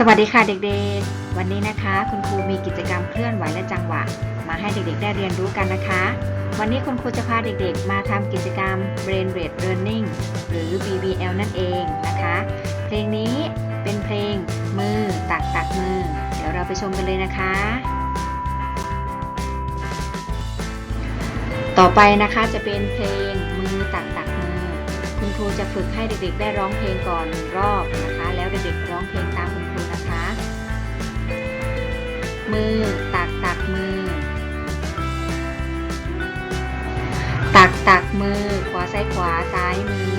สวัสดีค่ะเด็กๆ วันนี้นะคะ คุณครูมีกิจกรรมเคลื่อนไหวและจังหวะ มาให้เด็กๆได้เรียนรู้กันนะคะ วันนี้คุณครูจะพาเด็กๆ มาทำกิจกรรม Brain Rate Learning หรือ BBL นั่นเองนะคะ เพลงนี้เป็นเพลงมือตักตักมือ เดี๋ยวเราไปชมกันเลยนะคะ ต่อไปนะคะจะเป็นเพลงมือตักตักมือ คุณครูจะฝึกให้เด็กๆ ได้ร้องเพลงก่อนหนึ่งรอบนะคะ แล้วเด็กๆร้องเพลงตามคุณครู มือ ตักตักมือ ตักตักมือ ขวาซ้ายขวาซ้ายมือ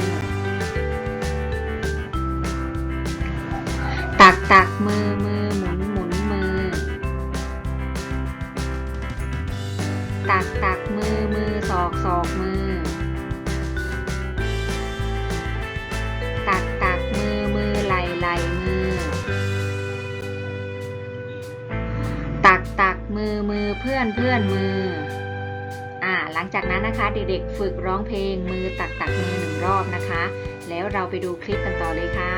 ตักตักมือมือหมุนหมุนมือ ตักตักมือมือศอกศอกมือ มือมือเพื่อนเพื่อนมือ อ่า หลังจากนั้นนะคะ เด็กๆฝึกร้องเพลงมือตักตักมือหนึ่งรอบนะคะ แล้วเราไปดูคลิปกันต่อเลยค่ะ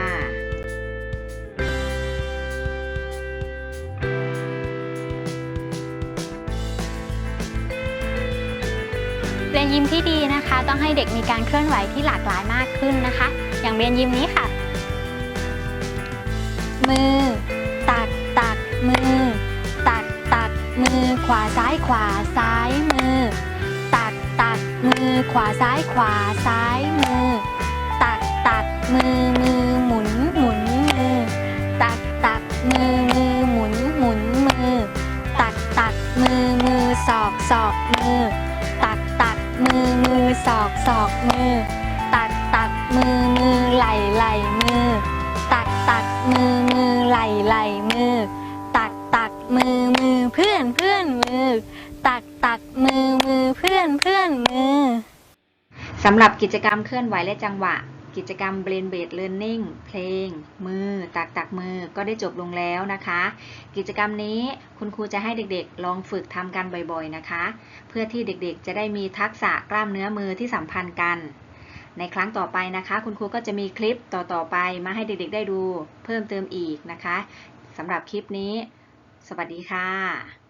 เรียนยิมที่ดีนะคะ ต้องให้เด็กมีการเคลื่อนไหวที่หลากหลายมากขึ้นนะคะ อย่างเรียนยิมนี้ค่ะ มือ มือขวาซ้ายขวาซ้ายมือ ตักตักมือขวาซ้ายขวาซ้ายมือ ตักตักมือมือหมุนหมุนมือ ตักตักมือมือหมุนหมุนมือ ตักตักมือมือศอกศอกมือ ตักตักมือมือศอกศอกมือ ตักตักมือมือไหลไหลมือ ตักตักมือมือไหลไหลมือ มือมือเพื่อนเพื่อนมือ ตักตักมือมือเพื่อนเพื่อนมือสำหรับกิจกรรมเคลื่อนไหวและจังหวะ กิจกรรม Brain Based Learning เพลง มือ ตักตักมือก็ได้จบลงแล้วนะคะ กิจกรรมนี้คุณครูจะให้เด็กๆ ลองฝึกทำกันบ่อยๆนะคะ เพื่อที่เด็กๆ จะได้มีทักษะกล้ามเนื้อมือที่สัมพันธ์กัน ในครั้งต่อไปนะคะ คุณครูก็จะมีคลิปต่อๆไปมาให้เด็กๆ ได้ดูเพิ่มเติมอีกนะคะสำหรับคลิปนี้ สวัสดีค่ะ